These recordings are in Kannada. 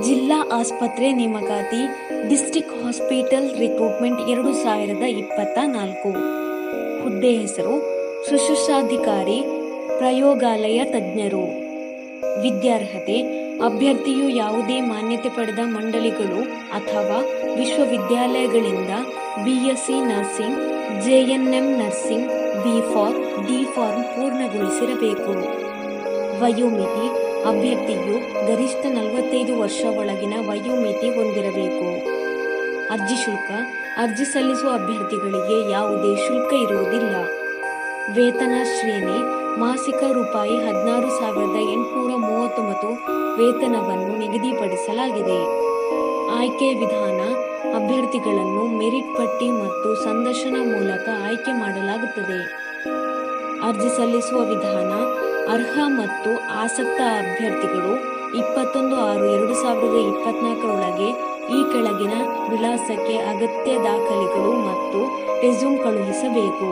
ಜಿಲ್ಲಾ ಆಸ್ಪತ್ರೆ ನೇಮಕಾತಿ ಡಿಸ್ಟ್ರಿಕ್ಟ್ ಹಾಸ್ಪಿಟಲ್ ರಿಕ್ರೂಟ್ಮೆಂಟ್ ಎರಡು ಸಾವಿರದ ಇಪ್ಪತ್ತ ನಾಲ್ಕು ಹುದ್ದೆ ಹೆಸರು ಶುಶ್ರೂಷಾಧಿಕಾರಿ, ಪ್ರಯೋಗಾಲಯ ತಜ್ಞರು. ವಿದ್ಯಾರ್ಹತೆ, ಅಭ್ಯರ್ಥಿಯು ಯಾವುದೇ ಮಾನ್ಯತೆ ಪಡೆದ ಮಂಡಳಿಗಳು ಅಥವಾ ವಿಶ್ವವಿದ್ಯಾಲಯಗಳಿಂದ BSc nursing GNM nursing, B pharm D pharm ಪೂರ್ಣಗೊಳಿಸಿರಬೇಕು. ವಯೋಮಿತಿ ಅಭ್ಯರ್ಥಿಯು ಗರಿಷ್ಠ ನಲವತ್ತೈದು ವರ್ಷ ಒಳಗಿನ ವಯೋಮಿತಿ ಹೊಂದಿರಬೇಕು. ಅರ್ಜಿ ಶುಲ್ಕ, ಅರ್ಜಿ ಸಲ್ಲಿಸುವ ಅಭ್ಯರ್ಥಿಗಳಿಗೆ ಯಾವುದೇ ಶುಲ್ಕ ಇರುವುದಿಲ್ಲ. ವೇತನ ಶ್ರೇಣಿ, ಮಾಸಿಕ ರೂಪಾಯಿ ಹದಿನಾರು ಸಾವಿರದ ಎಂಟುನೂರ ಮೂವತ್ತೊಂಬತ್ತು ವೇತನವನ್ನು ನಿಗದಿಪಡಿಸಲಾಗಿದೆ. ಆಯ್ಕೆ ವಿಧಾನ, ಅಭ್ಯರ್ಥಿಗಳನ್ನು ಮೆರಿಟ್ ಪಟ್ಟಿ ಮತ್ತು ಸಂದರ್ಶನ ಮೂಲಕ ಆಯ್ಕೆ ಮಾಡಲಾಗುತ್ತದೆ. ಅರ್ಜಿ ಸಲ್ಲಿಸುವ ವಿಧಾನ ಅರ್ಹ ಮತ್ತು ಆಸಕ್ತ ಅಭ್ಯರ್ಥಿಗಳು ಇಪ್ಪತ್ತೊಂದು ಆರು ಎರಡು ಸಾವಿರದ ಇಪ್ಪತ್ನಾಲ್ಕರೊಳಗೆ ಈ ಕೆಳಗಿನ ವಿಳಾಸಕ್ಕೆ ಅಗತ್ಯ ದಾಖಲೆಗಳು ಮತ್ತು ರೆಸ್ಯೂಮ್ ಕಳುಹಿಸಬೇಕು.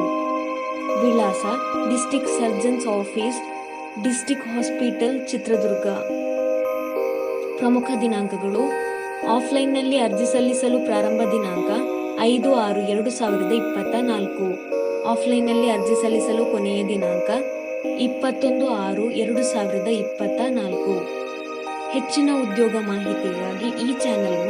ವಿಳಾಸ district surgeons office, district hospital, Chitradurga. ಪ್ರಮುಖ ದಿನಾಂಕಗಳು ಆಫ್ಲೈನ್ನಲ್ಲಿ ಅರ್ಜಿ ಸಲ್ಲಿಸಲು ಪ್ರಾರಂಭ ದಿನಾಂಕ ಐದು ಆರು ಎರಡು ಸಾವಿರದ ಇಪ್ಪತ್ತ ನಾಲ್ಕು ಆಫ್ಲೈನ್ನಲ್ಲಿ ಅರ್ಜಿ ಸಲ್ಲಿಸಲು ಕೊನೆಯ ದಿನಾಂಕ ಇಪ್ಪತ್ತೊಂದು ಆರು ಎರಡು ಸಾವಿರದ ಇಪ್ಪತ್ತ ನಾಲ್ಕು. ಹೆಚ್ಚಿನ ಉದ್ಯೋಗ ಮಾಹಿತಿಗಾಗಿ ಈ ಚಾನೆಲ್ ಅನ್ನು ಸಬ್ಸ್ಕ್ರೈಬ್ ಮಾಡಿ